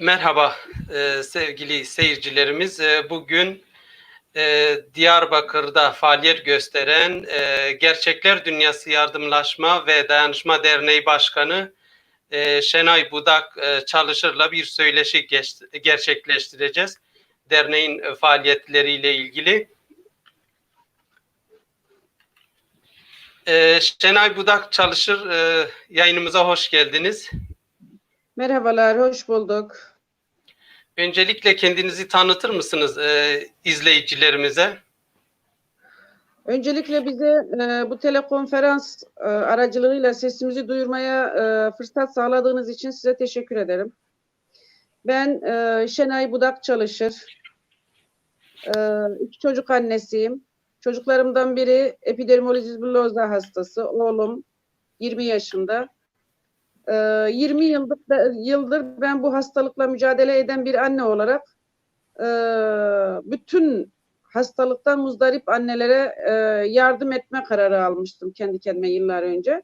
Merhaba e, sevgili seyircilerimiz. E, bugün e, Diyarbakır'da faaliyet gösteren e, Gerçekler Dünyası Yardımlaşma ve Dayanışma Derneği Başkanı e, Şenay Budak e, Çalışır'la bir söyleşi geç- gerçekleştireceğiz. Derneğin e, faaliyetleriyle ilgili. E, Şenay Budak Çalışır e, yayınımıza hoş geldiniz. Merhabalar, hoş bulduk. Öncelikle kendinizi tanıtır mısınız e, izleyicilerimize? Öncelikle bize e, bu telekonferans e, aracılığıyla sesimizi duyurmaya e, fırsat sağladığınız için size teşekkür ederim. Ben e, Şenay Budak Çalışır. E, iki çocuk annesiyim. Çocuklarımdan biri epidermolizis bullosa hastası. Oğlum 20 yaşında. E, 20 yıldır, yıldır ben bu hastalıkla mücadele eden bir anne olarak e, bütün hastalıktan muzdarip annelere e, yardım etme kararı almıştım kendi kendime yıllar önce.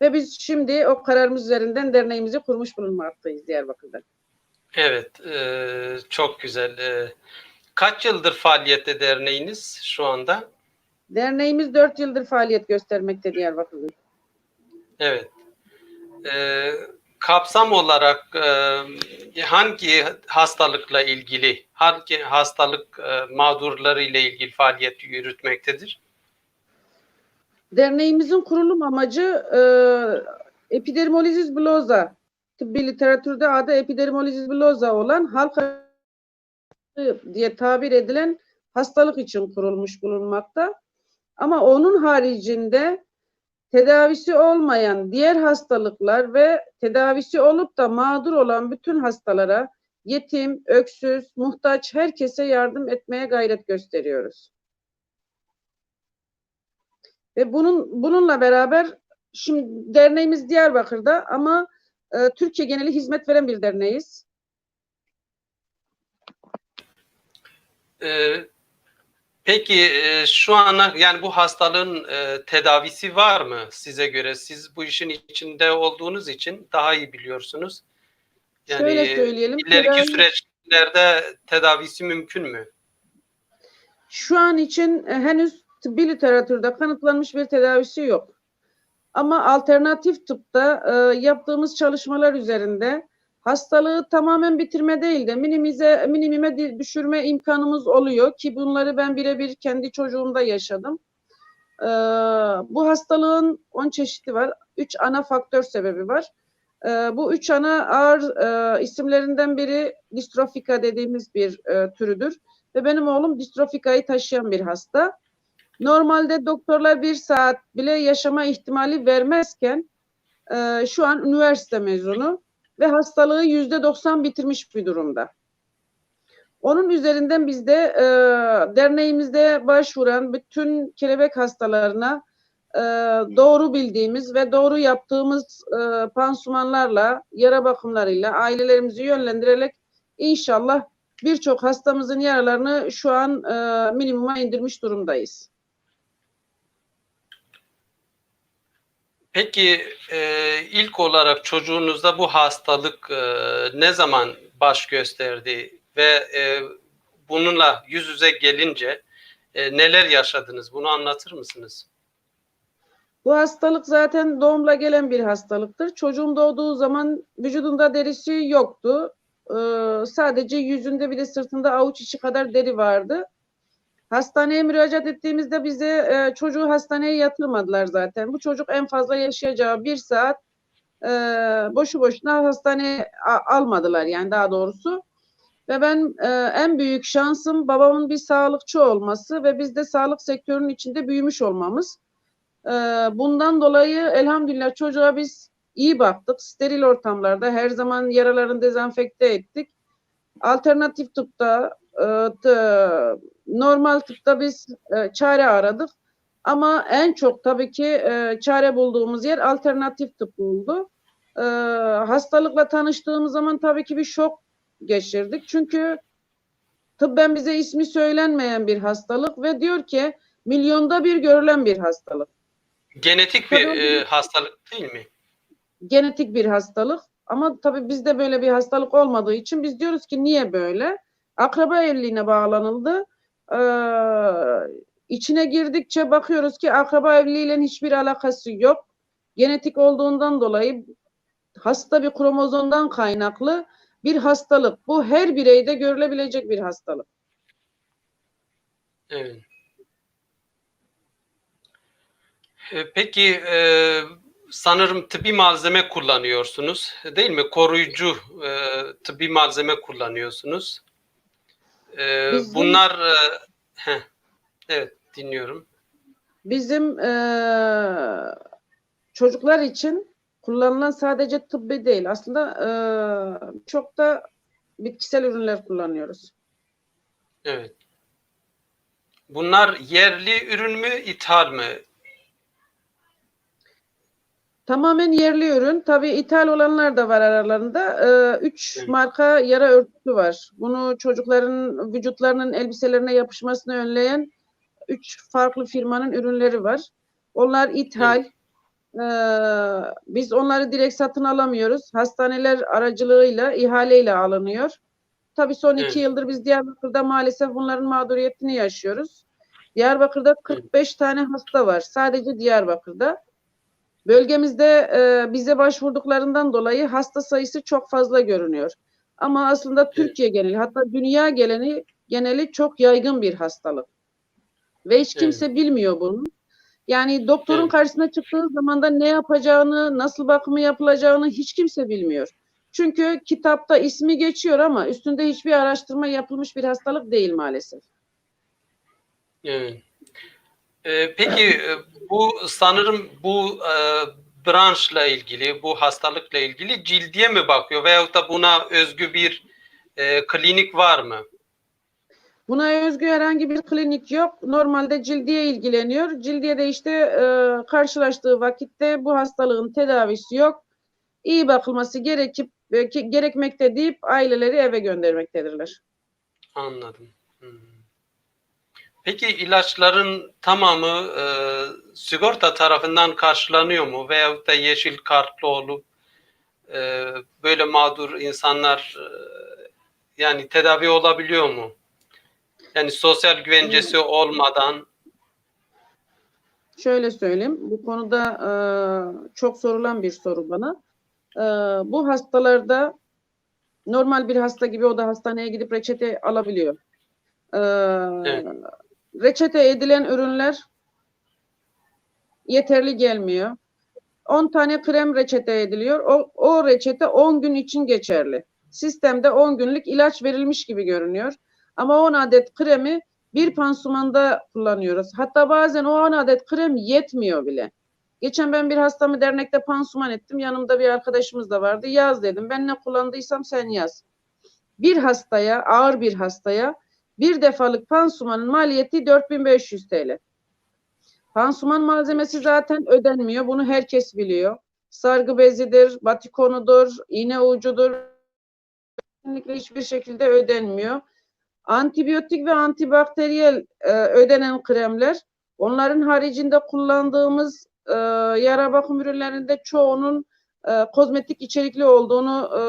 Ve biz şimdi o kararımız üzerinden derneğimizi kurmuş bulunmaktayız Diyarbakır'da. Evet, e, çok güzel. E, kaç yıldır faaliyette derneğiniz şu anda? Derneğimiz dört yıldır faaliyet göstermekte Diyarbakır'da. Evet. E, kapsam olarak e, hangi hastalıkla ilgili, hangi hastalık e, mağdurları ile ilgili faaliyet yürütmektedir? Derneğimizin kurulum amacı e, epidermolizis bullosa, tıbbi literatürde adı epidermolizis bullosa olan halk hastalığı diye tabir edilen hastalık için kurulmuş bulunmakta. Ama onun haricinde tedavisi olmayan diğer hastalıklar ve tedavisi olup da mağdur olan bütün hastalara yetim, öksüz, muhtaç herkese yardım etmeye gayret gösteriyoruz. Ve bunun bununla beraber şimdi derneğimiz Diyarbakır'da ama e, Türkiye geneli hizmet veren bir derneğiz. E, peki e, şu ana yani bu hastalığın e, tedavisi var mı size göre? Siz bu işin içinde olduğunuz için daha iyi biliyorsunuz. Şöyle söyleyelim. ileriki tedavi- süreçlerde tedavisi mümkün mü? Şu an için e, henüz tıbbi literatürde kanıtlanmış bir tedavisi yok. Ama alternatif tıpta e, yaptığımız çalışmalar üzerinde hastalığı tamamen bitirme değil de minimize minimime düşürme imkanımız oluyor ki bunları ben birebir kendi çocuğumda yaşadım. E, bu hastalığın 10 çeşidi var. 3 ana faktör sebebi var. E, bu üç ana ağır e, isimlerinden biri distrofika dediğimiz bir e, türüdür. Ve benim oğlum distrofikayı taşıyan bir hasta. Normalde doktorlar bir saat bile yaşama ihtimali vermezken e, şu an üniversite mezunu ve hastalığı yüzde 90 bitirmiş bir durumda. Onun üzerinden biz de e, derneğimizde başvuran bütün kelebek hastalarına e, doğru bildiğimiz ve doğru yaptığımız e, pansumanlarla, yara bakımlarıyla ailelerimizi yönlendirerek inşallah birçok hastamızın yaralarını şu an e, minimuma indirmiş durumdayız. Peki e, ilk olarak çocuğunuzda bu hastalık e, ne zaman baş gösterdi ve e, bununla yüz yüze gelince e, neler yaşadınız? Bunu anlatır mısınız? Bu hastalık zaten doğumla gelen bir hastalıktır. Çocuğum doğduğu zaman vücudunda derisi yoktu. Ee, sadece yüzünde bir de sırtında avuç içi kadar deri vardı. Hastaneye müracaat ettiğimizde bize e, çocuğu hastaneye yatırmadılar zaten. Bu çocuk en fazla yaşayacağı bir saat e, boşu boşuna hastaneye a- almadılar yani daha doğrusu. Ve ben e, en büyük şansım babamın bir sağlıkçı olması ve biz de sağlık sektörünün içinde büyümüş olmamız. Ee, bundan dolayı elhamdülillah çocuğa biz iyi baktık. Steril ortamlarda her zaman yaralarını dezenfekte ettik. Alternatif tıpta, e, normal tıpta biz e, çare aradık. Ama en çok tabii ki e, çare bulduğumuz yer alternatif tıp oldu. E, hastalıkla tanıştığımız zaman tabii ki bir şok geçirdik. Çünkü tıbben bize ismi söylenmeyen bir hastalık ve diyor ki milyonda bir görülen bir hastalık Genetik bir Tabii. e, hastalık değil mi? genetik bir hastalık. Ama tabii bizde böyle bir hastalık olmadığı için biz diyoruz ki niye böyle? Akraba evliliğine bağlanıldı. Ee, içine girdikçe bakıyoruz ki akraba evliliğiyle hiçbir alakası yok. Genetik olduğundan dolayı hasta bir kromozomdan kaynaklı bir hastalık. Bu her bireyde görülebilecek bir hastalık. Evet. E, Peki e, sanırım tıbbi malzeme kullanıyorsunuz, değil mi? Koruyucu e, tıbbi malzeme kullanıyorsunuz. E, Bizim- bunlar e, heh, evet dinliyorum. Bizim eee, çocuklar için kullanılan sadece tıbbi değil. Aslında eee, çok da bitkisel ürünler kullanıyoruz. Evet. Bunlar yerli ürün mü, ithal mi? Tamamen yerli ürün. Tabii ithal olanlar da var aralarında. Eee, üç Evet. marka yara örtüsü var. Bunu çocukların vücutlarının elbiselerine yapışmasını önleyen üç farklı firmanın ürünleri var. Onlar ithal. Eee, biz onları direkt satın alamıyoruz. Hastaneler aracılığıyla, ihaleyle alınıyor. Tabii son iki yıldır biz Diyarbakır'da maalesef bunların mağduriyetini yaşıyoruz. Diyarbakır'da 45 tane hasta var. Sadece Diyarbakır'da. Bölgemizde e, bize başvurduklarından dolayı hasta sayısı çok fazla görünüyor. Ama aslında Türkiye geneli hatta dünya geneli geneli çok yaygın bir hastalık. Ve hiç kimse bilmiyor bunu. Yani doktorun Evet. karşısına çıktığı zaman da ne yapacağını, nasıl bakımı yapılacağını hiç kimse bilmiyor. Çünkü kitapta ismi geçiyor ama üstünde hiçbir araştırma yapılmış bir hastalık değil maalesef. Evet. E, peki e, bu sanırım bu e, branşla ilgili, bu hastalıkla ilgili cildiye mi bakıyor veyahut da buna özgü bir e, klinik var mı? Buna özgü herhangi bir klinik yok. Normalde cildiye ilgileniyor. Cildiye de işte e, karşılaştığı vakitte bu hastalığın tedavisi yok. İyi bakılması gerekip e, ge- gerekmekte deyip aileleri eve göndermektedirler. Anladım. Peki ilaçların tamamı e, sigorta tarafından karşılanıyor mu? Veyahut da yeşil kartlı olup e, böyle mağdur insanlar e, yani tedavi olabiliyor mu? Yani sosyal güvencesi olmadan Şöyle söyleyeyim, bu konuda e, çok sorulan bir soru bana. E, bu hastalarda normal bir hasta gibi o da hastaneye gidip reçete alabiliyor. E, Evet. Reçete edilen ürünler yeterli gelmiyor. 10 tane krem reçete ediliyor. O, o reçete 10 gün için geçerli. Sistemde 10 günlük ilaç verilmiş gibi görünüyor. Ama 10 adet kremi bir pansumanda kullanıyoruz. Hatta bazen o 10 adet krem yetmiyor bile. Geçen ben bir hastamı dernekte pansuman ettim. Yanımda bir arkadaşımız da vardı. Yaz dedim. Ben ne kullandıysam sen yaz. Bir hastaya, ağır bir hastaya bir defalık pansumanın maliyeti 4500 TL. Pansuman malzemesi zaten ödenmiyor. Bunu herkes biliyor. Sargı bezidir, batikonudur, iğne ucudur. Kesinlikle hiçbir şekilde ödenmiyor. Antibiyotik ve antibakteriyel e, ödenen kremler, onların haricinde kullandığımız e, yara bakım ürünlerinde çoğunun e, kozmetik içerikli olduğunu e,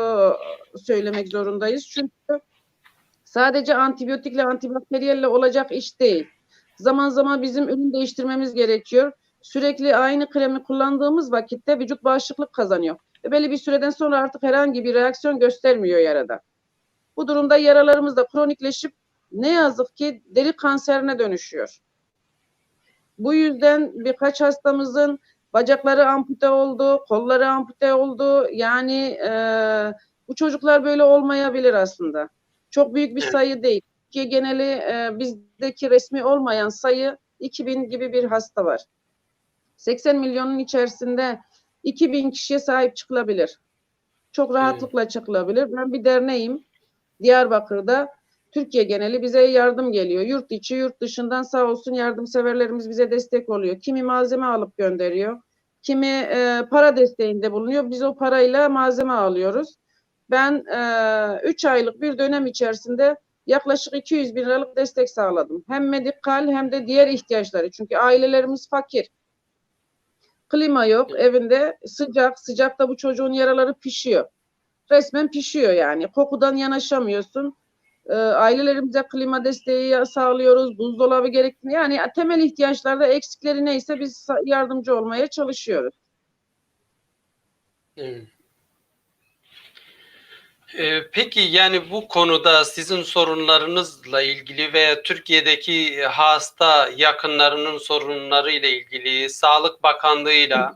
söylemek zorundayız. Çünkü sadece antibiyotikle antibakteriyelle olacak iş değil. Zaman zaman bizim ürün değiştirmemiz gerekiyor. Sürekli aynı kremi kullandığımız vakitte vücut bağışıklık kazanıyor. Ve belli bir süreden sonra artık herhangi bir reaksiyon göstermiyor yarada. Bu durumda yaralarımız da kronikleşip ne yazık ki deri kanserine dönüşüyor. Bu yüzden birkaç hastamızın bacakları ampute oldu, kolları ampute oldu. Yani e, bu çocuklar böyle olmayabilir aslında. Çok büyük bir sayı değil. Türkiye geneli e, bizdeki resmi olmayan sayı 2000 gibi bir hasta var. 80 milyonun içerisinde 2000 kişiye sahip çıkılabilir. Çok rahatlıkla çıkılabilir. Ben bir derneğim. Diyarbakır'da Türkiye geneli bize yardım geliyor. Yurt içi, yurt dışından sağ olsun yardımseverlerimiz bize destek oluyor. Kimi malzeme alıp gönderiyor. Kimi e, para desteğinde bulunuyor. Biz o parayla malzeme alıyoruz. Ben 3 aylık bir dönem içerisinde yaklaşık 200 bin liralık destek sağladım. Hem medikal hem de diğer ihtiyaçları. Çünkü ailelerimiz fakir. Klima yok evinde sıcak. Sıcakta bu çocuğun yaraları pişiyor. resmen pişiyor yani. Kokudan yanaşamıyorsun. Ee, ailelerimize klima desteği sağlıyoruz. Buzdolabı gerektiğini yani temel ihtiyaçlarda eksikleri neyse biz yardımcı olmaya çalışıyoruz. Evet. Ee, Peki yani bu konuda sizin sorunlarınızla ilgili ve Türkiye'deki hasta yakınlarının sorunları ile ilgili Sağlık Bakanlığı'yla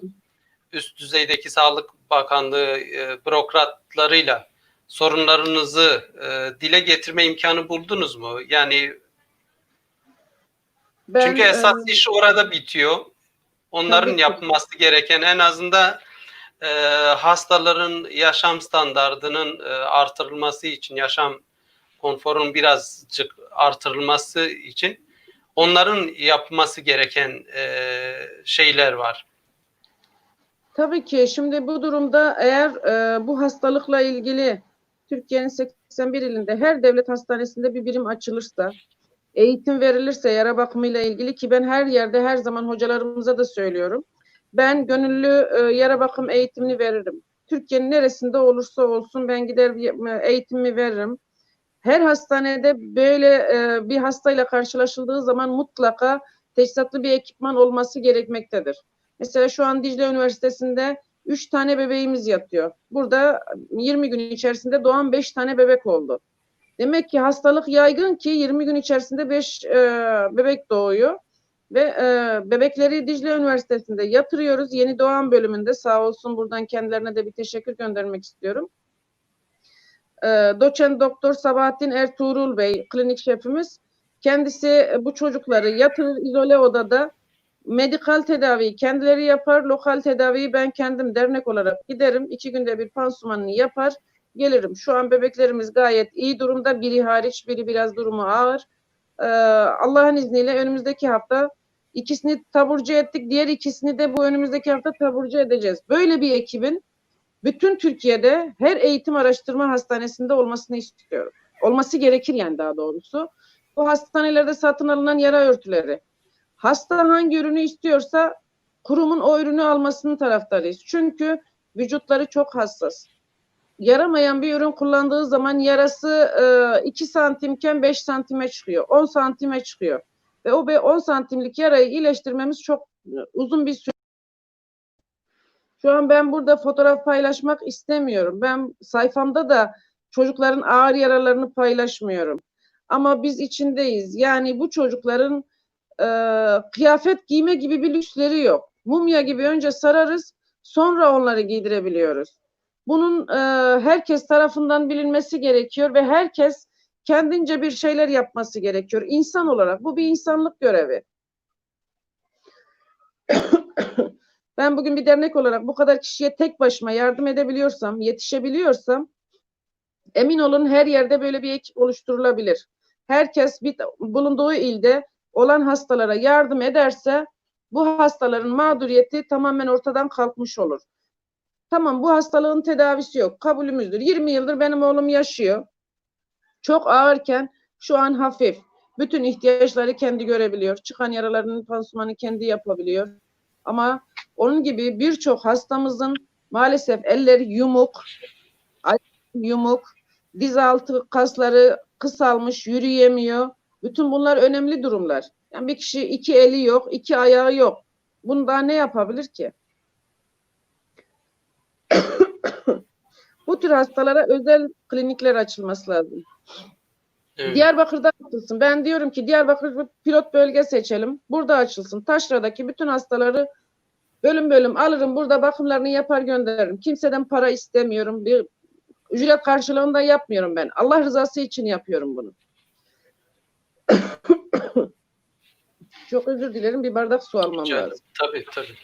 üst düzeydeki Sağlık Bakanlığı e, bürokratlarıyla sorunlarınızı e, dile getirme imkanı buldunuz mu? Yani Ben, çünkü esas e, iş orada bitiyor. Onların yapması gereken en azından e, hastaların yaşam standardının e, artırılması için, yaşam konforunun birazcık artırılması için onların yapması gereken e, şeyler var. Tabii ki şimdi bu durumda eğer e, bu hastalıkla ilgili Türkiye'nin 81 ilinde her devlet hastanesinde bir birim açılırsa, eğitim verilirse yara bakımıyla ilgili ki ben her yerde her zaman hocalarımıza da söylüyorum. Ben gönüllü e, yara bakım eğitimini veririm. Türkiye'nin neresinde olursa olsun ben gider bir- eğitimi veririm. Her hastanede böyle e, bir hastayla karşılaşıldığı zaman mutlaka teçhizatlı bir ekipman olması gerekmektedir. Mesela şu an Dicle Üniversitesi'nde 3 tane bebeğimiz yatıyor. Burada 20 gün içerisinde doğan 5 tane bebek oldu. Demek ki hastalık yaygın ki 20 gün içerisinde 5 bebek doğuyor. Ve e, bebekleri Dicle Üniversitesi'nde yatırıyoruz. Yeni doğan bölümünde sağ olsun buradan kendilerine de bir teşekkür göndermek istiyorum. E, doçent Doktor Sabahattin Ertuğrul Bey, klinik şefimiz. Kendisi e, bu çocukları yatırır izole odada medikal tedaviyi kendileri yapar. Lokal tedaviyi ben kendim dernek olarak giderim. İki günde bir pansumanını yapar. Gelirim. Şu an bebeklerimiz gayet iyi durumda. Biri hariç biri biraz durumu ağır. Ee, Allah'ın izniyle önümüzdeki hafta ikisini taburcu ettik. Diğer ikisini de bu önümüzdeki hafta taburcu edeceğiz. Böyle bir ekibin bütün Türkiye'de her eğitim araştırma hastanesinde olmasını istiyorum. Olması gerekir yani daha doğrusu. Bu hastanelerde satın alınan yara örtüleri, Hasta hangi ürünü istiyorsa kurumun o ürünü almasını taraftarıyız. Çünkü vücutları çok hassas. Yaramayan bir ürün kullandığı zaman yarası e, 2 santimken 5 santime çıkıyor. 10 santime çıkıyor. Ve o be- 10 santimlik yarayı iyileştirmemiz çok e, uzun bir süre. Şu an ben burada fotoğraf paylaşmak istemiyorum. Ben sayfamda da çocukların ağır yaralarını paylaşmıyorum. Ama biz içindeyiz. Yani bu çocukların e, kıyafet giyme gibi bir lüksleri yok. Mumya gibi önce sararız, sonra onları giydirebiliyoruz. Bunun e, herkes tarafından bilinmesi gerekiyor ve herkes kendince bir şeyler yapması gerekiyor. İnsan olarak bu bir insanlık görevi. ben bugün bir dernek olarak bu kadar kişiye tek başıma yardım edebiliyorsam, yetişebiliyorsam emin olun her yerde böyle bir ekip oluşturulabilir. Herkes bir bulunduğu ilde olan hastalara yardım ederse bu hastaların mağduriyeti tamamen ortadan kalkmış olur. Tamam bu hastalığın tedavisi yok. Kabulümüzdür. 20 yıldır benim oğlum yaşıyor. Çok ağırken şu an hafif. Bütün ihtiyaçları kendi görebiliyor. Çıkan yaralarının pansumanı kendi yapabiliyor. Ama onun gibi birçok hastamızın maalesef elleri yumuk, yumuk, diz altı kasları kısalmış, yürüyemiyor. Bütün bunlar önemli durumlar. Yani bir kişi iki eli yok, iki ayağı yok. Bunu daha ne yapabilir ki? Bu tür hastalara özel klinikler açılması lazım. Evet. Diyarbakır'da açılsın. Ben diyorum ki Diyarbakır pilot bölge seçelim. Burada açılsın. Taşra'daki bütün hastaları bölüm bölüm alırım. Burada bakımlarını yapar gönderirim. Kimseden para istemiyorum. Bir ücret karşılığında yapmıyorum ben. Allah rızası için yapıyorum bunu. Çok özür dilerim. Bir bardak su almam Rica lazım. Tabii tabii.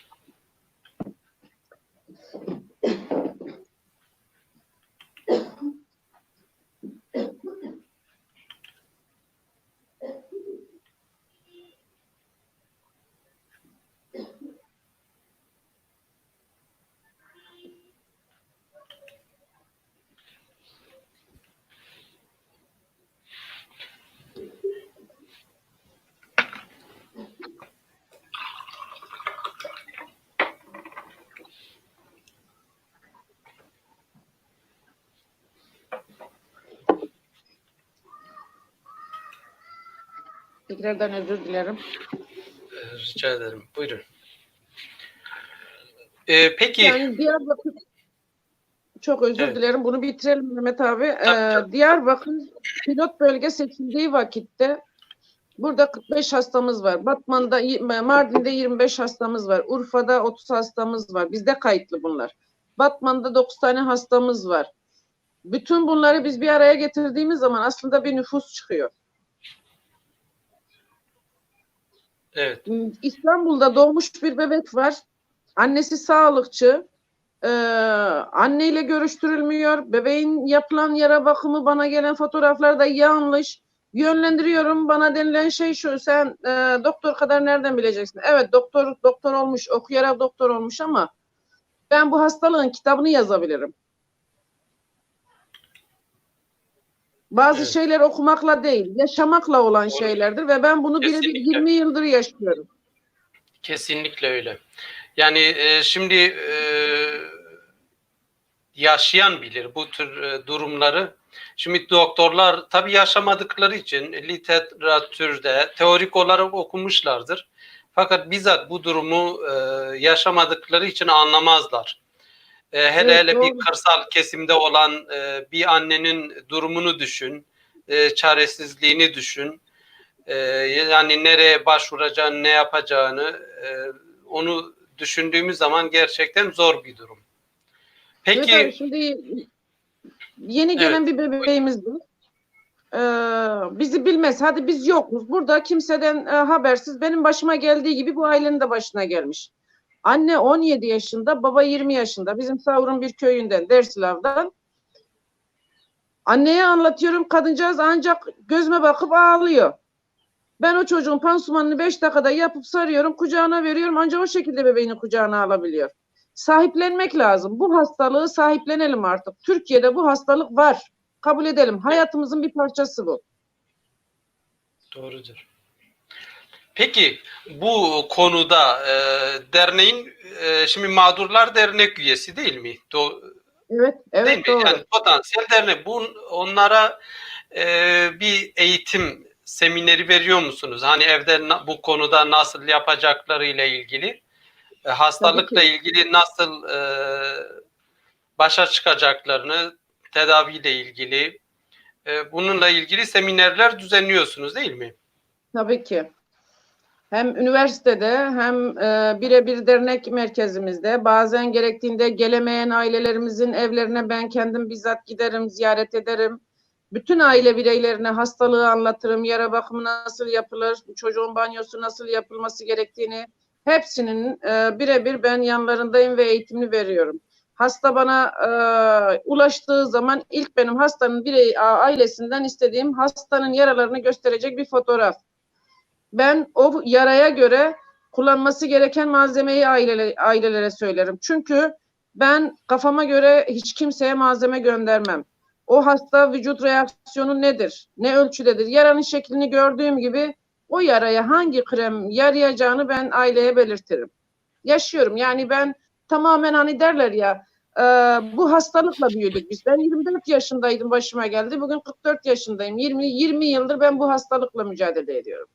Tekrardan özür dilerim. Rica ederim. Buyurun. Ee, peki, Yani Diyarbakır çok özür Evet. dilerim. Bunu bitirelim Mehmet abi. Ee, tabii. Diyarbakır pilot bölge seçildiği vakitte burada 45 hastamız var. Batman'da, Mardin'de 25 hastamız var. Urfa'da 30 hastamız var. Bizde kayıtlı bunlar. Batman'da 9 tane hastamız var. Bütün bunları biz bir araya getirdiğimiz zaman aslında bir nüfus çıkıyor. Evet. İstanbul'da doğmuş bir bebek var. Annesi sağlıkçı. Ee, anneyle görüştürülmüyor. Bebeğin yapılan yara bakımı bana gelen fotoğraflarda yanlış. Yönlendiriyorum. Bana denilen şey şu. Sen e, doktor kadar nereden bileceksin? Evet doktor doktor olmuş, okuyarak doktor olmuş ama ben bu hastalığın kitabını yazabilirim. Bazı Evet. şeyler okumakla değil, yaşamakla olan Doğru. şeylerdir ve ben bunu birebir Kesinlikle. 20 yıldır yaşıyorum. Kesinlikle öyle. Yani e, şimdi e, yaşayan bilir bu tür e, durumları. Şimdi doktorlar tabii yaşamadıkları için literatürde teorik olarak okumuşlardır. Fakat bizzat bu durumu e, yaşamadıkları için anlamazlar. E, hele Evet, hele bir doğru. kırsal kesimde olan e, bir annenin durumunu düşün, e, çaresizliğini düşün. E, yani nereye başvuracağını, ne yapacağını e, onu düşündüğümüz zaman gerçekten zor bir durum. Evet Peki abi, şimdi yeni gelen bir bebeğimiz var. Ee, bizi bilmez. Hadi biz yokuz. Burada kimseden e, habersiz. Benim başıma geldiği gibi bu ailenin de başına gelmiş. Anne 17 yaşında, baba 20 yaşında. Bizim Savrun bir köyünden, Dersilav'dan. Anneye anlatıyorum. Kadıncağız ancak gözüme bakıp ağlıyor. Ben o çocuğun pansumanını 5 dakikada yapıp sarıyorum, kucağına veriyorum. Ancak o şekilde bebeğini kucağına alabiliyor sahiplenmek lazım. Bu hastalığı sahiplenelim artık. Türkiye'de bu hastalık var. Kabul edelim. Hayatımızın bir parçası bu. Doğrudur. Peki bu konuda e, derneğin e, şimdi mağdurlar dernek üyesi değil mi? Do- Evet, değil evet mi? doğru. Yani potansiyel dernek. Bu onlara e, bir eğitim semineri veriyor musunuz? Hani evde bu konuda nasıl yapacakları ile ilgili, e, hastalıkla ilgili nasıl e, başa çıkacaklarını, tedaviyle ilgili, e, bununla ilgili seminerler düzenliyorsunuz değil mi? Tabii ki. Hem üniversitede hem e, birebir dernek merkezimizde bazen gerektiğinde gelemeyen ailelerimizin evlerine ben kendim bizzat giderim, ziyaret ederim. Bütün aile bireylerine hastalığı anlatırım, yara bakımı nasıl yapılır, çocuğun banyosu nasıl yapılması gerektiğini hepsinin e, birebir ben yanlarındayım ve eğitimini veriyorum. Hasta bana e, ulaştığı zaman ilk benim hastanın birey ailesinden istediğim hastanın yaralarını gösterecek bir fotoğraf. Ben o yaraya göre kullanması gereken malzemeyi ailele, ailelere söylerim. Çünkü ben kafama göre hiç kimseye malzeme göndermem. O hasta vücut reaksiyonu nedir? Ne ölçüdedir? Yaranın şeklini gördüğüm gibi o yaraya hangi krem yarayacağını ben aileye belirtirim. Yaşıyorum. Yani ben tamamen hani derler ya e, bu hastalıkla büyüdük biz. Ben 24 yaşındaydım başıma geldi. Bugün 44 yaşındayım. 20 20 yıldır ben bu hastalıkla mücadele ediyorum.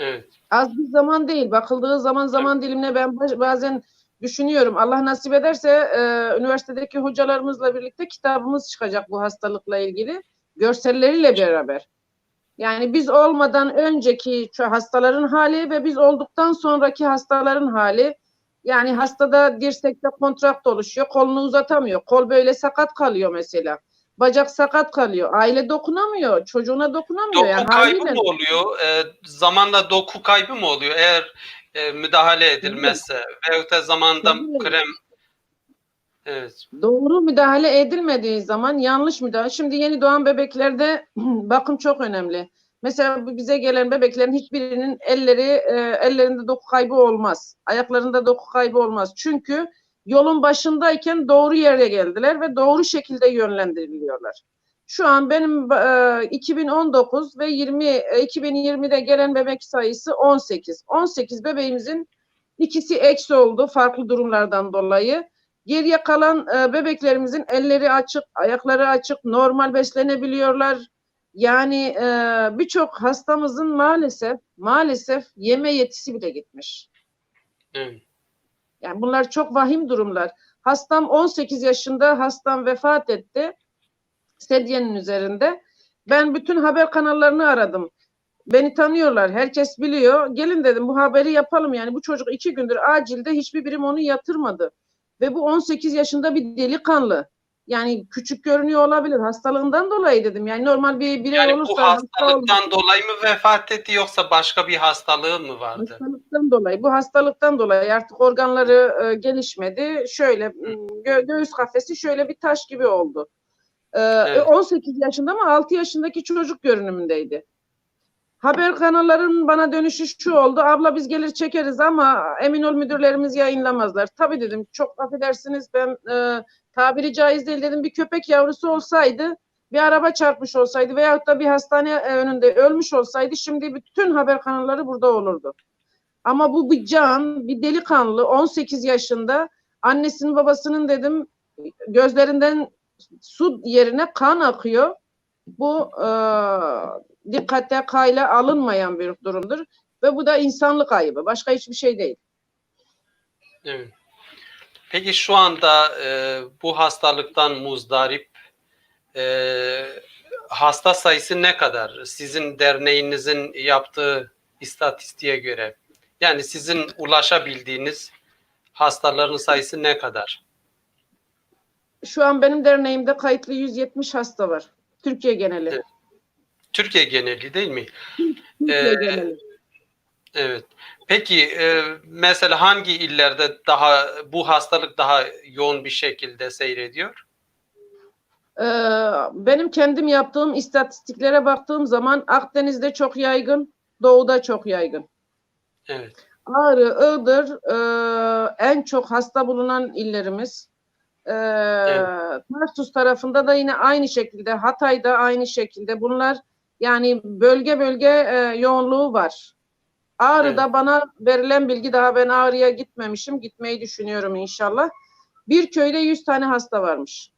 Evet. Az bir zaman değil. Bakıldığı zaman zaman dilimine ben bazen düşünüyorum. Allah nasip ederse e, üniversitedeki hocalarımızla birlikte kitabımız çıkacak bu hastalıkla ilgili. Görselleriyle beraber. Yani biz olmadan önceki hastaların hali ve biz olduktan sonraki hastaların hali. Yani hastada dirsekte kontrakt oluşuyor. Kolunu uzatamıyor. Kol böyle sakat kalıyor mesela. Bacak sakat kalıyor. Aile dokunamıyor. Çocuğuna dokunamıyor. Doku yani kaybı mı oluyor? E, zamanla doku kaybı mı oluyor? Eğer e, müdahale edilmezse veyahut da zamanda krem Evet. Doğru müdahale edilmediği zaman yanlış müdahale. Şimdi yeni doğan bebeklerde bakım çok önemli. Mesela bize gelen bebeklerin hiçbirinin elleri e, ellerinde doku kaybı olmaz. Ayaklarında doku kaybı olmaz. Çünkü yolun başındayken doğru yere geldiler ve doğru şekilde yönlendiriliyorlar. Şu an benim e, 2019 ve 20 e, 2020'de gelen bebek sayısı 18. 18 bebeğimizin ikisi eksi oldu farklı durumlardan dolayı. Geriye kalan e, bebeklerimizin elleri açık, ayakları açık, normal beslenebiliyorlar. Yani e, birçok hastamızın maalesef maalesef yeme yetisi bile gitmiş. Evet. Yani bunlar çok vahim durumlar. Hastam 18 yaşında hastam vefat etti. Sedyenin üzerinde. Ben bütün haber kanallarını aradım. Beni tanıyorlar. Herkes biliyor. Gelin dedim bu haberi yapalım. Yani bu çocuk iki gündür acilde hiçbir birim onu yatırmadı. Ve bu 18 yaşında bir delikanlı. Yani küçük görünüyor olabilir. Hastalığından dolayı dedim. Yani normal bir birey Yani olursa bu hasta hastalıktan dolayı mı vefat etti yoksa başka bir hastalığı mı vardı? Hastalıktan dolayı, bu hastalıktan dolayı artık organları e, gelişmedi. Şöyle gö- göğüs kafesi şöyle bir taş gibi oldu. E, Evet. 18 yaşında ama 6 yaşındaki çocuk görünümündeydi. Haber kanallarının bana dönüşü şu oldu. Abla biz gelir çekeriz ama emin ol müdürlerimiz yayınlamazlar. Tabii dedim çok affedersiniz ben e, tabiri caiz değil dedim bir köpek yavrusu olsaydı bir araba çarpmış olsaydı veyahut da bir hastane e, önünde ölmüş olsaydı şimdi bütün haber kanalları burada olurdu. Ama bu bir can, bir delikanlı 18 yaşında annesinin babasının dedim gözlerinden su yerine kan akıyor. Bu e, dikkate kayla alınmayan bir durumdur ve bu da insanlık ayıbı. Başka hiçbir şey değil. Evet. Peki şu anda e, bu hastalıktan muzdarip e, hasta sayısı ne kadar? Sizin derneğinizin yaptığı istatistiğe göre. Yani sizin ulaşabildiğiniz hastaların sayısı ne kadar? Şu an benim derneğimde kayıtlı 170 hasta var. Türkiye geneli. Türkiye geneli değil mi? Türkiye Ee, geneli. Evet. Peki e, mesela hangi illerde daha bu hastalık daha yoğun bir şekilde seyrediyor? Ee, benim kendim yaptığım istatistiklere baktığım zaman Akdeniz'de çok yaygın, Doğu'da çok yaygın. Evet. Ağrı, Iğdır e, en çok hasta bulunan illerimiz. E, Tarsus tarafında da yine aynı şekilde, Hatay'da aynı şekilde. Bunlar yani bölge bölge e, yoğunluğu var. Ağrı'da bana verilen bilgi daha ben Ağrı'ya gitmemişim. Gitmeyi düşünüyorum inşallah. Bir köyde 100 tane hasta varmış.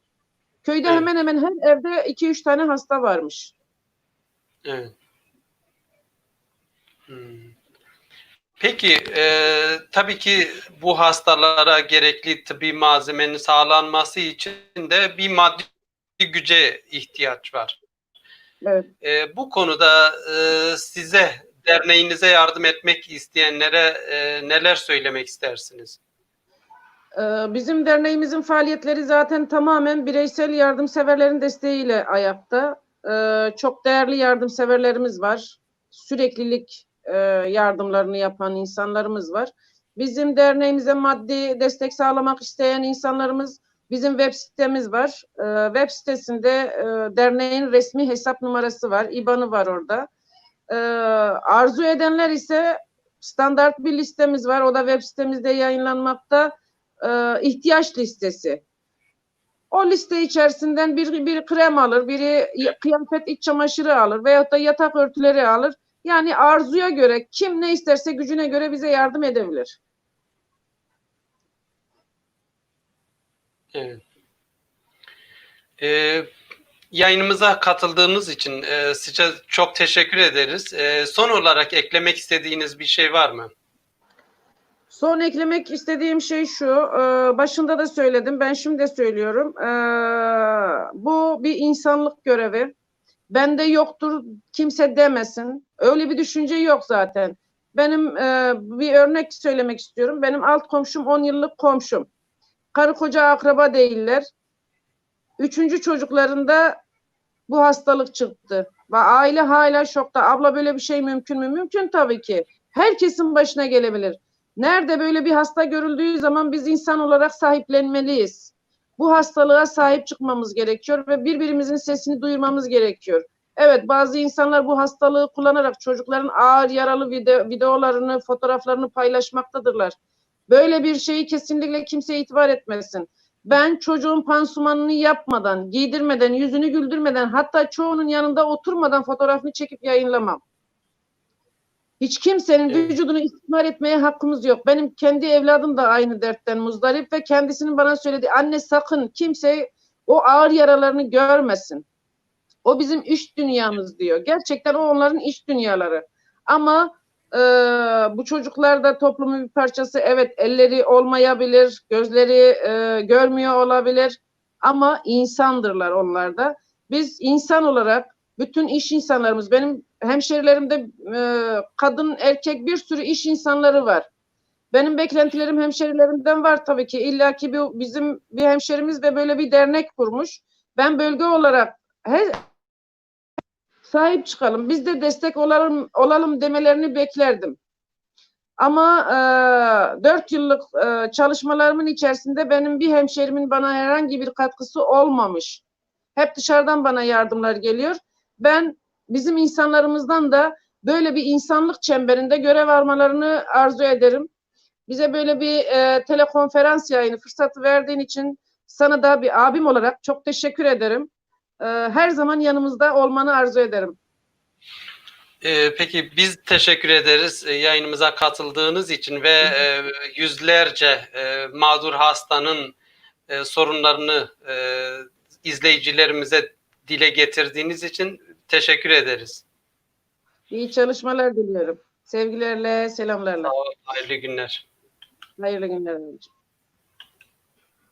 Köyde Evet. hemen hemen her evde 2-3 tane hasta varmış. Evet. Hmm. Peki, e, tabii ki bu hastalara gerekli tıbbi malzemenin sağlanması için de bir maddi güce ihtiyaç var. Evet. E, bu konuda e, size, derneğinize yardım etmek isteyenlere e, neler söylemek istersiniz? Ee, Bizim derneğimizin faaliyetleri zaten tamamen bireysel yardımseverlerin desteğiyle ayakta. Ee, Çok değerli yardımseverlerimiz var. Süreklilik e, yardımlarını yapan insanlarımız var. Bizim derneğimize maddi destek sağlamak isteyen insanlarımız, bizim web sitemiz var. Ee, Web sitesinde e, derneğin resmi hesap numarası var, IBAN'ı var orada. Ee, Arzu edenler ise standart bir listemiz var. O da web sitemizde yayınlanmakta e, ihtiyaç listesi. O liste içerisinden bir, bir krem alır, biri kıyafet iç çamaşırı alır veyahut da yatak örtüleri alır. Yani arzuya göre kim ne isterse gücüne göre bize yardım edebilir. Evet. E, yayınımıza katıldığınız için e, size çok teşekkür ederiz. E, son olarak eklemek istediğiniz bir şey var mı? Son eklemek istediğim şey şu, e, başında da söyledim, ben şimdi de söylüyorum. E, bu bir insanlık görevi. Bende yoktur, kimse demesin. Öyle bir düşünce yok zaten. Benim e, bir örnek söylemek istiyorum. Benim alt komşum 10 yıllık komşum. Karı koca akraba değiller. Üçüncü çocuklarında bu hastalık çıktı. Ve aile hala şokta. Abla böyle bir şey mümkün mü? Mümkün tabii ki. Herkesin başına gelebilir. Nerede böyle bir hasta görüldüğü zaman biz insan olarak sahiplenmeliyiz. Bu hastalığa sahip çıkmamız gerekiyor ve birbirimizin sesini duyurmamız gerekiyor. Evet bazı insanlar bu hastalığı kullanarak çocukların ağır yaralı video, videolarını, fotoğraflarını paylaşmaktadırlar. Böyle bir şeyi kesinlikle kimse itibar etmesin. Ben çocuğun pansumanını yapmadan, giydirmeden, yüzünü güldürmeden, hatta çoğunun yanında oturmadan fotoğrafını çekip yayınlamam. Hiç kimsenin Evet. vücudunu istismar etmeye hakkımız yok. Benim kendi evladım da aynı dertten muzdarip ve kendisinin bana söylediği anne sakın kimse o ağır yaralarını görmesin. O bizim iş dünyamız diyor. Gerçekten o onların iş dünyaları. Ama e, bu çocuklar da toplumun bir parçası. Evet elleri olmayabilir, gözleri e, görmüyor olabilir. Ama insandırlar onlar da. Biz insan olarak bütün iş insanlarımız, benim hemşerilerimde e, kadın, erkek bir sürü iş insanları var. Benim beklentilerim hemşerilerimden var tabii ki. İlla ki bizim bir hemşerimiz de böyle bir dernek kurmuş. Ben bölge olarak her sahip çıkalım, biz de destek olalım, olalım demelerini beklerdim. Ama e, dört yıllık e, çalışmalarımın içerisinde benim bir hemşerimin bana herhangi bir katkısı olmamış. Hep dışarıdan bana yardımlar geliyor. Ben bizim insanlarımızdan da böyle bir insanlık çemberinde görev almalarını arzu ederim. Bize böyle bir e, telekonferans yayını fırsatı verdiğin için sana da bir abim olarak çok teşekkür ederim. E, her zaman yanımızda olmanı arzu ederim. Ee, peki biz teşekkür ederiz e, yayınımıza katıldığınız için ve e, yüzlerce e, mağdur hastanın e, sorunlarını e, izleyicilerimize dile getirdiğiniz için teşekkür ederiz. İyi çalışmalar diliyorum. Sevgilerle, selamlarla. Sağ olun, hayırlı günler. Hayırlı günler.